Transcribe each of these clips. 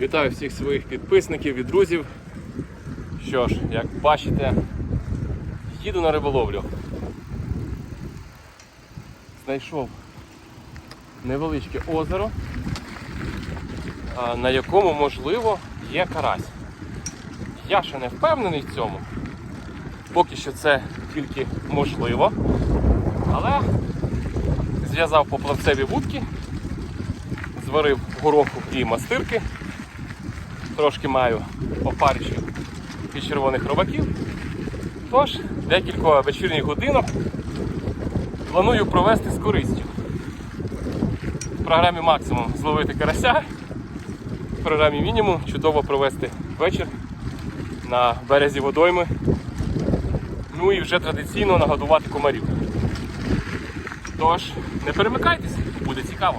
Вітаю всіх своїх підписників і друзів. Що ж, як бачите, їду на риболовлю. Знайшов невеличке озеро, на якому, можливо, є карась. Я ще не впевнений в цьому. Поки що це тільки можливо. Але зв'язав поплавцеві вудки, зварив гороху і мастирки. Трошки маю опарищів і червоних робаків. Тож, декілька вечірніх годинок планую провести з користю. В програмі максимум зловити карася, в програмі мінімум чудово провести вечір на березі водойми. Ну і вже традиційно нагодувати комарів. Тож, не перемикайтесь, буде цікаво.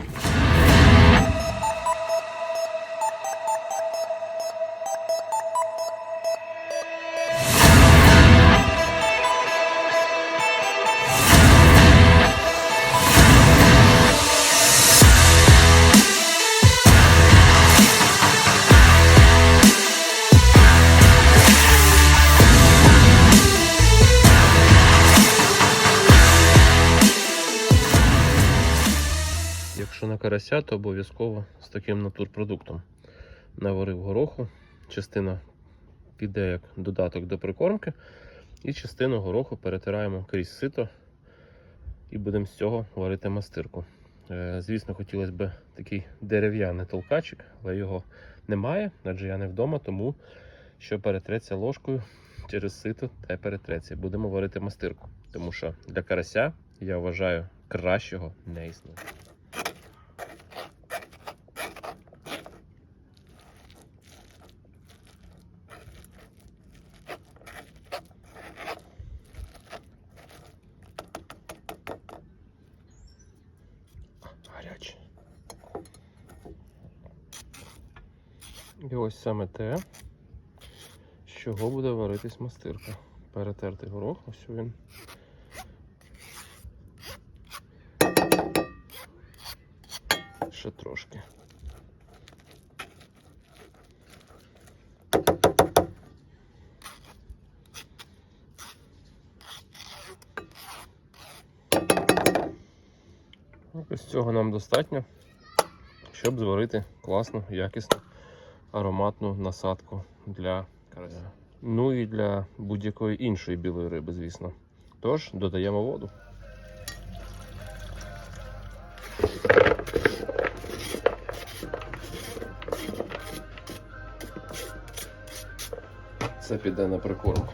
То обов'язково з таким натурпродуктом. Наварив гороху, частина піде як додаток до прикормки, і частину гороху перетираємо крізь сито і будемо з цього варити мастирку. Е, Звісно, хотілося б такий дерев'яний толкачик, але його немає, адже я не вдома, тому що перетреться ложкою через сито та перетреться. Будемо варити мастирку. Тому що для карася я вважаю кращого не існує. Саме те, з чого буде варитись мастирка. Перетертий горох, ось він. Ще трошки. Ось цього нам достатньо, щоб зварити класну, якісну, ароматну насадку для карася. Ну і для будь-якої іншої білої риби, звісно. Тож додаємо воду. Це піде на прикормку.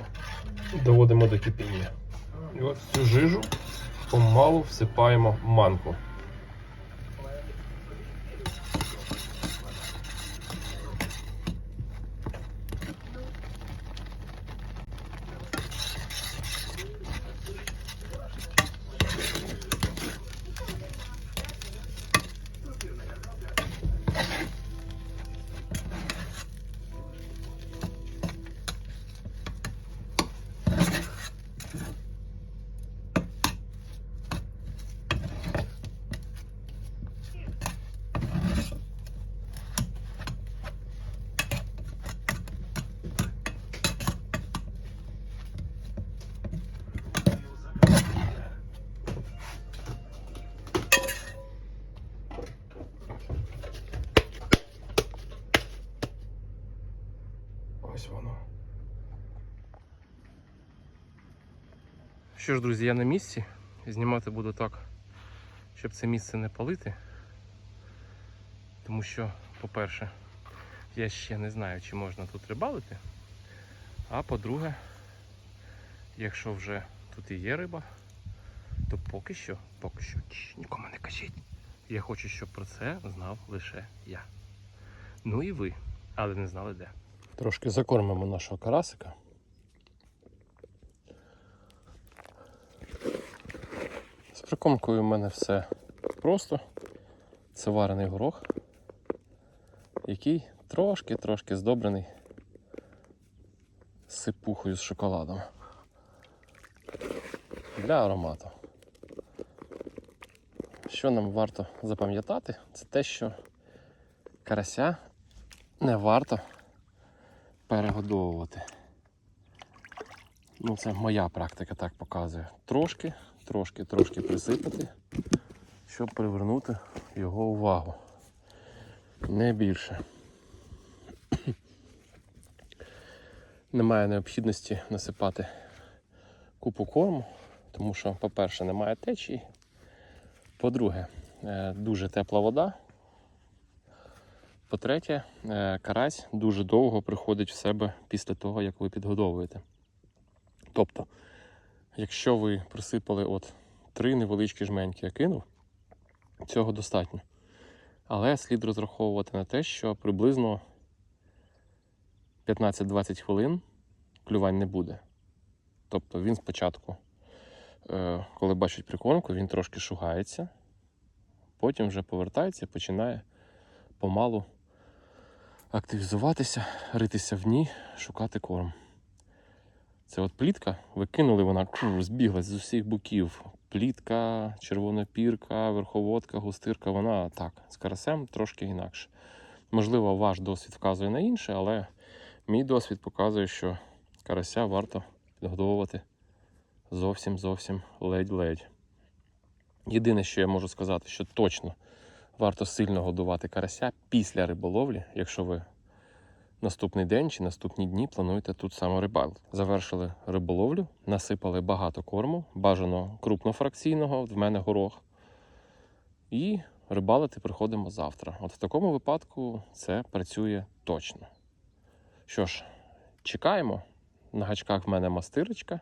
Доводимо до кипіння. І от цю жижу помалу всипаємо манку. Ось воно. Що ж, друзі, я на місці. Знімати буду так, щоб це місце не палити. Тому що, по-перше, я ще не знаю, чи можна тут рибалити. А по-друге, якщо вже тут і є риба, то поки що, поки що, чш, нікому не кажіть. Я хочу, щоб про це знав лише я. Ну і ви, але не знали де. Трошки закормимо нашого карасика. З прикормкою в мене все просто. Це варений горох, який трошки-трошки здобрений сипухою з шоколадом. Для аромату. Що нам варто запам'ятати, це те, що карася не варто перегодовувати. Ну, це моя практика так показує. Трошки, трошки, трошки присипати, щоб привернути його увагу. Не більше. Немає необхідності насипати купу корму, тому що, по-перше, немає течії. По-друге, е, дуже тепла вода. По-третє, е, карась дуже довго приходить в себе після того, як ви підгодовуєте. Тобто, якщо ви присипали от три невеличкі жменьки, я кинув, цього достатньо. Але слід розраховувати на те, що приблизно 15-20 хвилин клювань не буде. Тобто він спочатку, е, коли бачить прикормку, він трошки шугається, потім вже повертається і починає помалу активізуватися, ритися в ній, шукати корм. Це от плітка, викинули вона кру, збігла з усіх боків. Плітка, червона пірка, верховодка, густирка, вона так, з карасем трошки інакше. Можливо, ваш досвід вказує на інше, але мій досвід показує, що карася варто підгодовувати зовсім зовсім ледь-ледь. Єдине, що я можу сказати, що точно варто сильно годувати карася після риболовлі, якщо ви наступний день чи наступні дні плануєте тут саме рибалити. Завершили риболовлю, насипали багато корму, бажано крупнофракційного, в мене горох. І рибалити приходимо завтра. От в такому випадку це працює точно. Що ж, чекаємо. На гачках в мене мастирочка,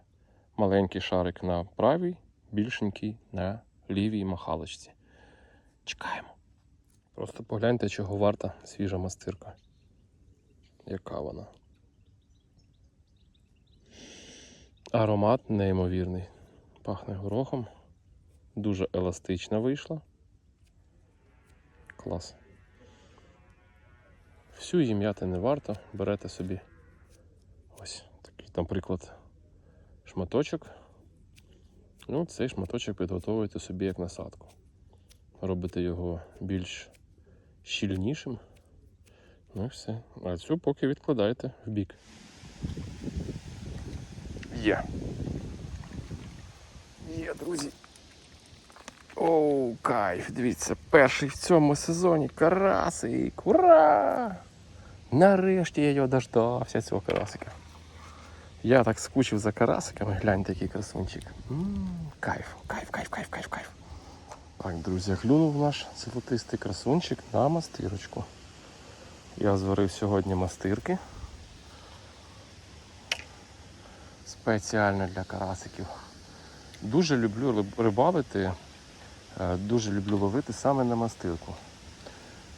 маленький шарик на правій, більшенький на лівій махалочці. Чекаємо. Просто погляньте, чого варта свіжа мастирка. Яка вона. Аромат неймовірний. Пахне горохом. Дуже еластична вийшла. Клас. Всю її м'яти не варто. Берете собі ось такий, наприклад, шматочок. Ну, цей шматочок підготовуєте собі як насадку. Робите його більш щільнішим. Ну і все. А цю поки відкладаєте в бік. Є. Є, друзі. Оу, кайф! Дивіться, перший в цьому сезоні карасик! Ура! Нарешті я його дождався, цього карасика. Я так скучив за карасиками, гляньте, який красунчик. М, Кайф, кайф, кайф, кайф, кайф, кайф. Так, друзі, клюнув наш золотистий красунчик на мастирочку. Я зварив сьогодні мастирки. Спеціально для карасиків. Дуже люблю рибалити, е, дуже люблю ловити саме на мастирку.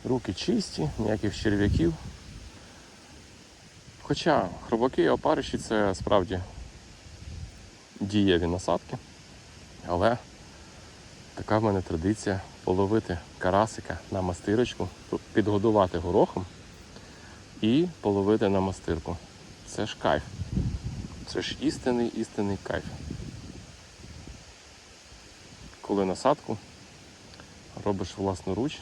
Руки чисті, ніяких черв'яків. Хоча хробаки і опариші це справді дієві насадки, але така в мене традиція половити карасика на мастирочку, підгодувати горохом і половити на мастирку. Це ж кайф. Це ж істинний істинний кайф. Коли насадку робиш власноруч.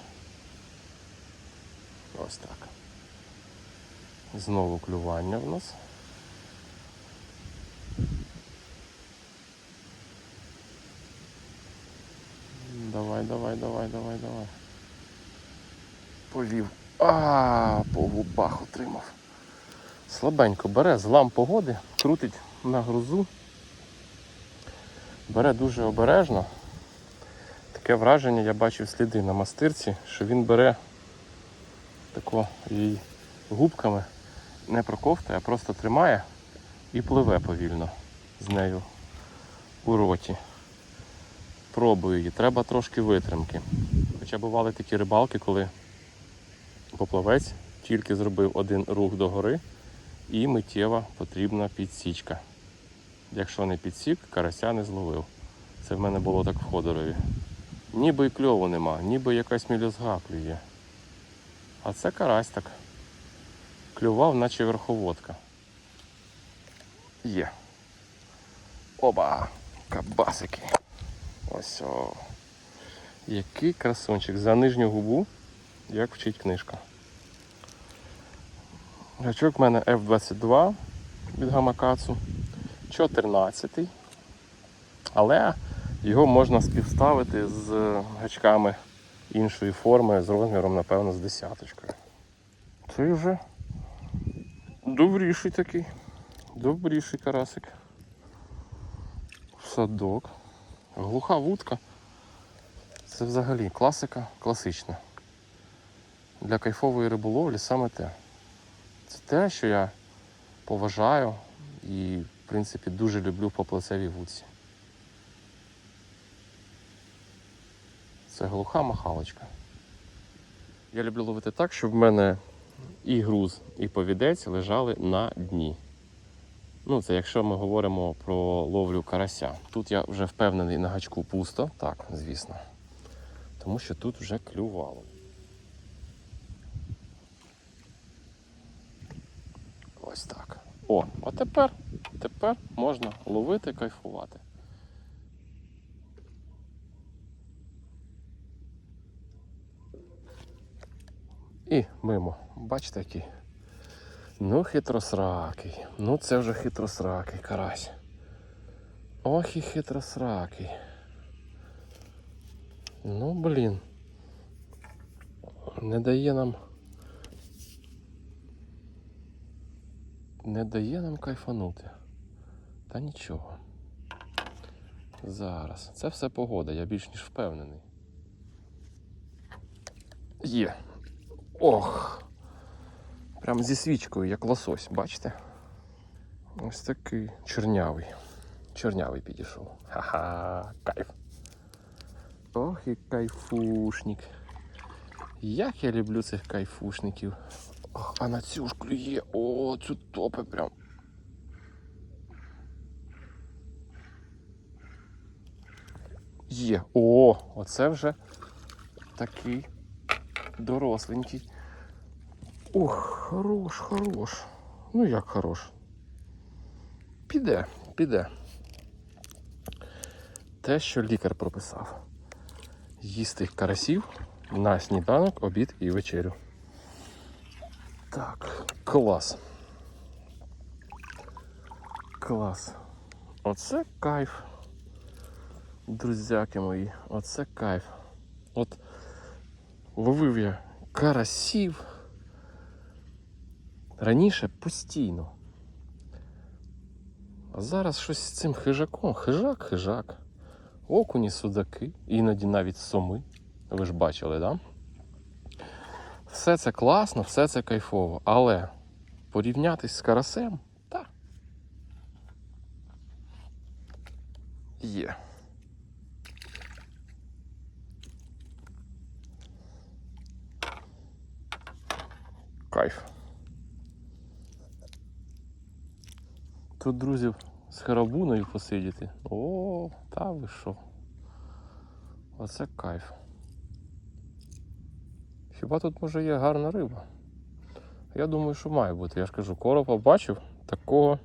Ось так. Знову клювання в нас. Давай, давай, давай, давай. Повів. А, по губах отримав. Слабенько бере злам погоди, крутить на грузу. Бере дуже обережно. Таке враження, я бачив сліди на мастирці, що він бере тако її губками, не проковтує, а просто тримає і пливе повільно з нею у роті. Пробую її, треба трошки витримки. Хоча бували такі рибалки, коли поплавець тільки зробив один рух догори і миттєва потрібна підсічка. Якщо не підсік, карася не зловив. Це в мене було так в ходорові. Ніби й кльову нема, ніби якась мілюзга клює. А це карась так. Клював, наче верховодка. Є. Оба! Кабасики. Ось о. Який красунчик. За нижню губу, як вчить книжка. Гачок в мене F22 від Гамакацу. 14. Але його можна співставити з гачками іншої форми з розміром, напевно, з десяточкою. Це вже добріший такий. Добріший карасик. Садок. Глуха вудка. Це взагалі класика, класична. Для кайфової риболовлі саме те. Це те, що я поважаю і, в принципі, дуже люблю в поплавцевій вудці. Це глуха махалочка. Я люблю ловити так, щоб в мене і груз, і повідець лежали на дні. Ну, це якщо ми говоримо про ловлю карася. Тут я вже впевнений на гачку пусто, так, звісно. Тому що тут вже клювало. Ось так. О, а тепер, тепер можна ловити, кайфувати. І мимо. Бачите який? Ну, хитросракий. Ну це вже хитросракий карась. Ох і хитросракий. Ну, блін. Не дає нам. Не дає нам кайфанути. Та нічого. Зараз. Це все погода, я більш ніж впевнений. Є. Ох. Прям зі свічкою, як лосось, бачите? Ось такий чорнявий. Чорнявий підійшов. Ха-ха, кайф. Ох і кайфушник. Як я люблю цих кайфушників. Ох, а на цю ж клює. О, цю топи прям. Є. О, оце вже такий доросленький. Ох, хорош, хорош. Ну як хорош. Піде, піде. Те, що лікар прописав. Їсти карасів на сніданок, обід і вечерю. Так, клас. Клас. Оце кайф. Друзяки мої, оце кайф. От ловив я карасів. Раніше постійно. А зараз щось з цим хижаком. Хижак, хижак. Окуні, судаки, іноді навіть соми. Ви ж бачили, да? Все це класно, все це кайфово. Але порівнятись з карасем, та. Є. Кайф. Тут, друзів, з харабуною посидіти. О, та ви що? Оце кайф. Хіба тут може є гарна риба? Я думаю, що має бути. Я ж кажу, коропа бачив, такого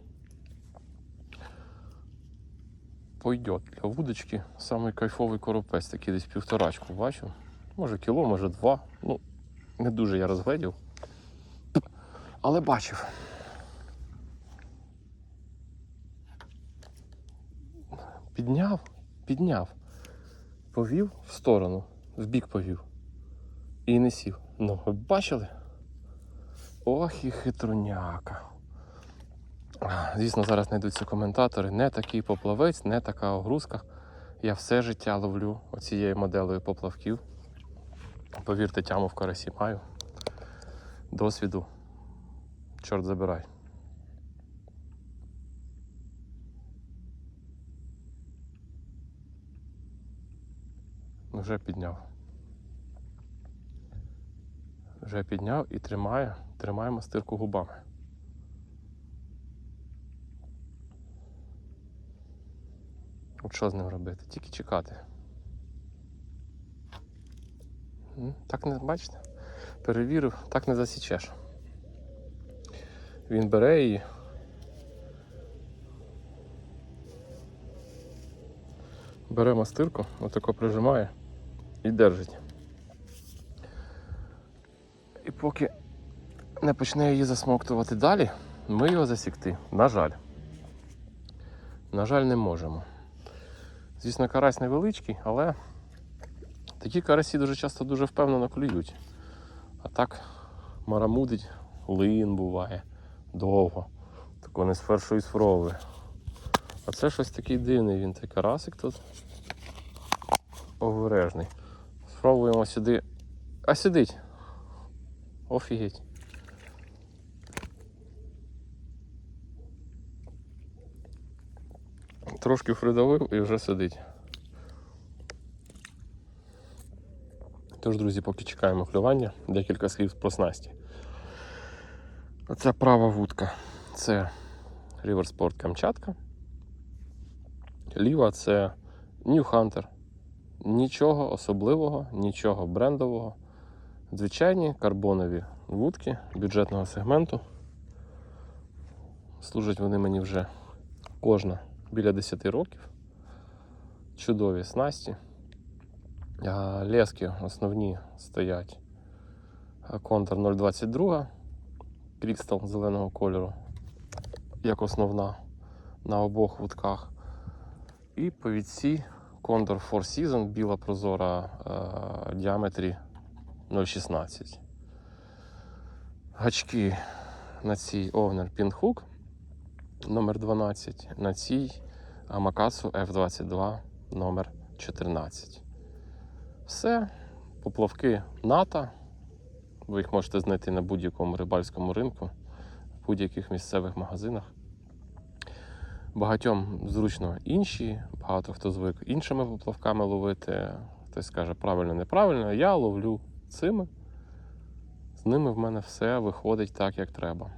пойдет. Для вудочки самий кайфовий коропець, такий десь півторачку бачив. Може кіло, може два. Ну, не дуже я розгледів. Але бачив. Підняв, підняв, повів в сторону, в бік повів. І не сів. Ну, ви бачили? Ох і хитруняка. Звісно, зараз знайдуться коментатори. Не такий поплавець, не така огрузка. Я все життя ловлю оцією моделею поплавків. Повірте, тяму в карасі маю. Досвіду. Чорт забирай. Вже підняв. Вже підняв і тримає, тримає мастирку губами. От що з ним робити? Тільки чекати. Так не бачите? Перевірив, так не засічеш. Він бере її. Бере мастирку, отако прижимає і держить. І поки не почне її засмоктувати далі, ми його засікти, на жаль. На жаль, не можемо. Звісно, карась невеличкий, але такі карасі дуже часто дуже впевнено клюють. А так марамудить, лин буває довго. Так вони з першої спроби. А це щось такий дивний він, цей карасик тут. Обережний. Спробуємо сюди. А сидить. Офігеть. Трошки придавив і вже сидить. Тож, друзі, поки чекаємо клювання, декілька слів про снасті. Оця права вудка це River Камчатка. Ліва це New Hunter. Нічого особливого, нічого брендового. Звичайні карбонові вудки бюджетного сегменту. Служать вони мені вже кожна біля 10 років. Чудові снасті. Лески основні стоять. А, Контур 022 крістал зеленого кольору, як основна на обох вудках. І повідці Condor Four Season, біла прозора е, діаметрі 0,16. Гачки на цій Овнер Pinhook номер 12, на цій Амакацу F22 номер 14. Все, поплавки НАТО. Ви їх можете знайти на будь-якому рибальському ринку, в будь-яких місцевих магазинах. Багатьом зручно інші, багато хто звик іншими поплавками ловити. Хтось скаже правильно, неправильно. Я ловлю цими. З ними в мене все виходить так, як треба.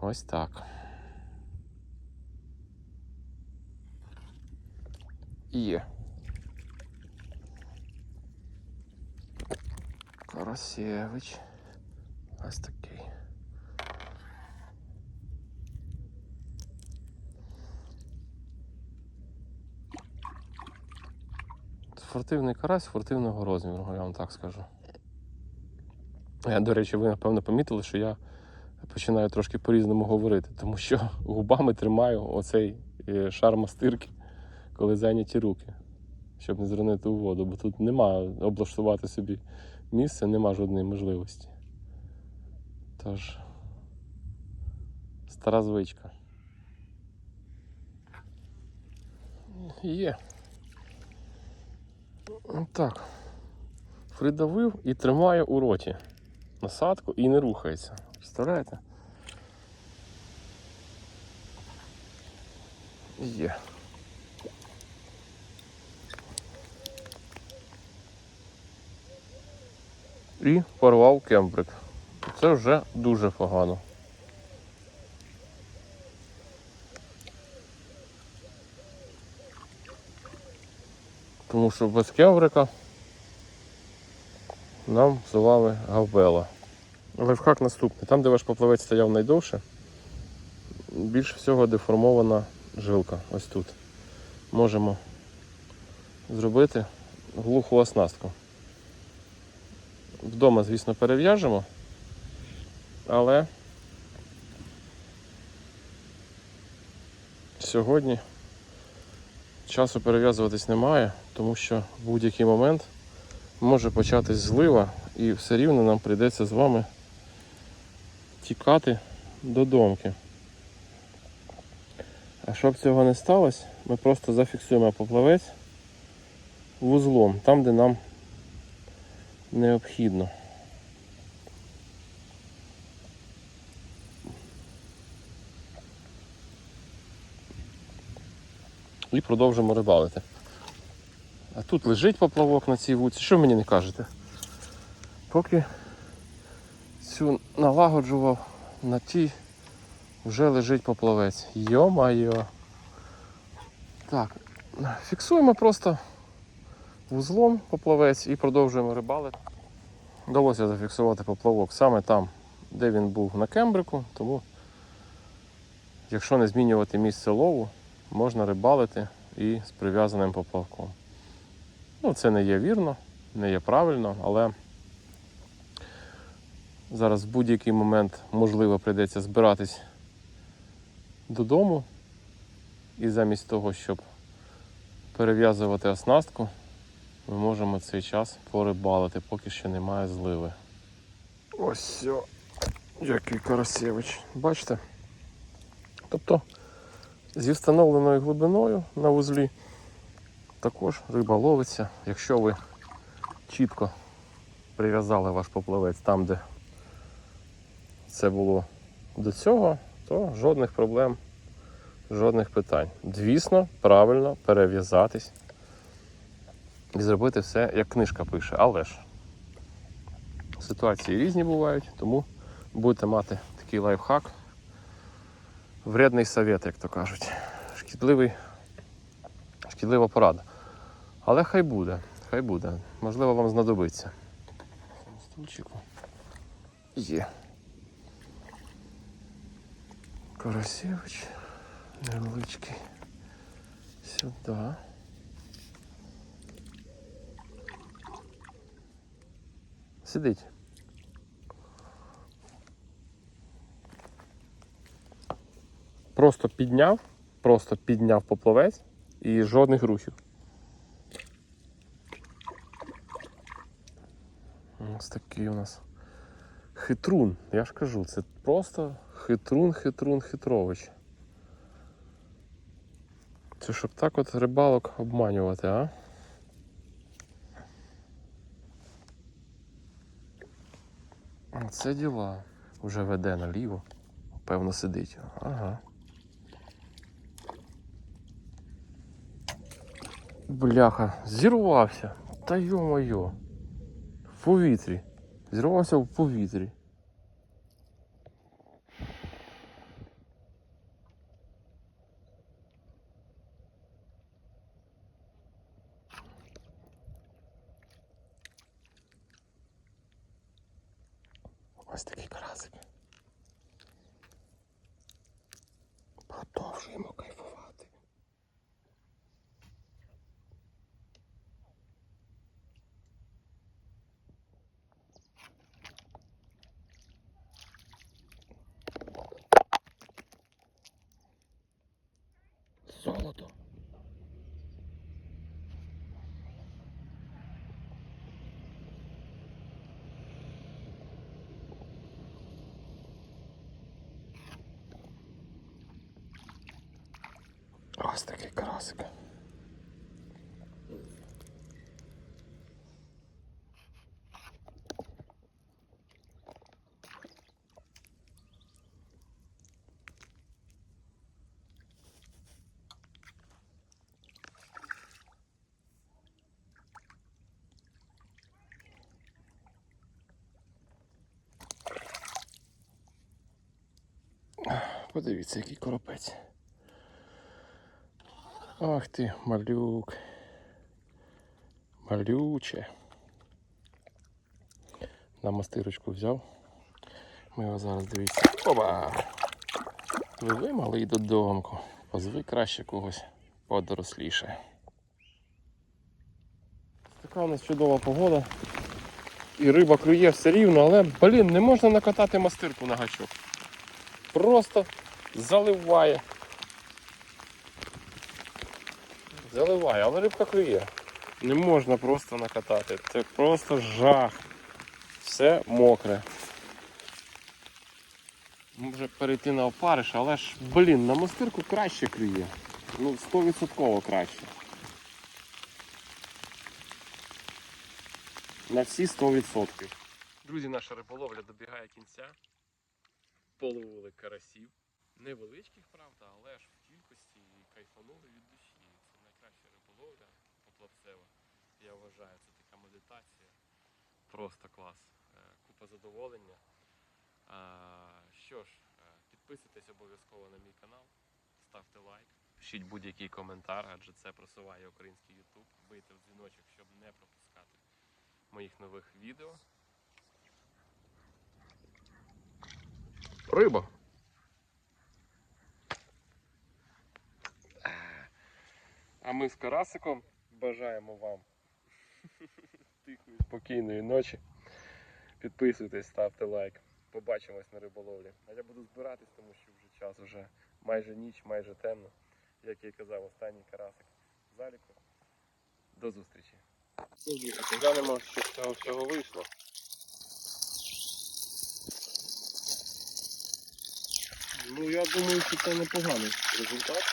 Ось так. Є. Карасєвич. Ось такий. Спортивний карась спортивного розміру, я вам так скажу. Я, до речі, ви напевно помітили, що я починаю трошки по-різному говорити, тому що губами тримаю оцей е, шар мастирки, коли зайняті руки, щоб не зронити у воду, бо тут немає облаштувати собі місце, нема жодної можливості. Тож, стара звичка. Є. Так. Придавив і тримає у роті насадку і не рухається. Представляєте? Є. І порвав кембрик. Це вже дуже погано. Тому що без кембрика нам взували гавбела. Лайфхак наступний. Там, де ваш поплавець стояв найдовше, більше всього деформована жилка. Ось тут. Можемо зробити глуху оснастку. Вдома, звісно, перев'яжемо, але сьогодні часу перев'язуватись немає, тому що в будь-який момент може початись злива і все рівно нам прийдеться з вами тікати до домки. А щоб цього не сталося, ми просто зафіксуємо поплавець вузлом, там, де нам необхідно. І продовжимо рибалити. А тут лежить поплавок на цій вудці. Що мені не кажете? Поки цю налагоджував, на тій вже лежить поплавець. Йо-майо. Так, фіксуємо просто вузлом поплавець і продовжуємо рибалити. Вдалося зафіксувати поплавок саме там, де він був на кембрику, тому якщо не змінювати місце лову, можна рибалити і з прив'язаним поплавком. Ну, це не є вірно, не є правильно, але Зараз в будь-який момент можливо прийдеться збиратись додому. І замість того, щоб перев'язувати оснастку, ми можемо цей час порибалити, поки ще немає зливи. Ось сьо, який Карасєвич. Бачите? Тобто зі встановленою глибиною на вузлі також риба ловиться, якщо ви чітко прив'язали ваш поплавець там, де це було до цього, то жодних проблем, жодних питань. Звісно, правильно перев'язатись і зробити все, як книжка пише. Але ж ситуації різні бувають, тому будете мати такий лайфхак. Вредний совет, як то кажуть. Шкідливий, шкідлива порада. Але хай буде, хай буде. Можливо, вам знадобиться. Стульчику є. Карасевич невеличкий. Сюди. Сидить. Просто підняв, просто підняв поплавець і жодних рухів. Ось такий у нас хитрун. Я ж кажу, це просто хитрун, хитрун, хитрович. Це щоб так от рибалок обманювати, а? Це діла. Уже веде наліво. Певно сидить. Ага. Бляха, зірвався. Та йо-моє. Повітрі. Зірвався в повітрі. Ось такий карасик. Продовжуємо кайфувати. Золото. Ось карасик. Подивіться, який коропець. Ах ти, малюк. Малюче. На мастирочку взяв. Ми його зараз дивіться. Опа! Пливи малий додомку. Позви краще когось подоросліше. Така у нас чудова погода. І риба клює все рівно, але, блін, не можна накатати мастирку на гачок. Просто заливає. Заливає, але рибка клює. Не можна просто накатати. Це просто жах. Все мокре. Може перейти на опариш, але ж, блін, на мастирку краще клює. Ну, 100% краще. На всі 100%. Друзі, наша риболовля добігає кінця. Половили карасів. Невеличких, правда, але ж в кількості і кайфанули від душі. Це найкраща риболовля поплавцева. Я вважаю, це така медитація. Просто клас. Е, Купа задоволення. Що ж, е, підписуйтесь обов'язково на мій канал, ставте лайк, пишіть будь-який коментар, адже це просуває український YouTube. Бийте в дзвіночок, щоб не пропускати моїх нових відео. Риба. А ми з Карасиком бажаємо вам тихої, спокійної ночі. Підписуйтесь, ставте лайк. побачимось на риболовлі. А я буду збиратись, тому що вже час, вже майже ніч, майже темно. Як я і казав, останній карасик заліку. До зустрічі. Глянемо, що з цього всього вийшло. Ну, я думаю, що це непоганий результат.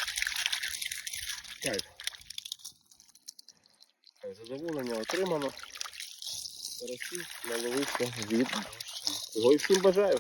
Кайф. Задоволення отримано. Карасів наловився від. Його і всім бажаю.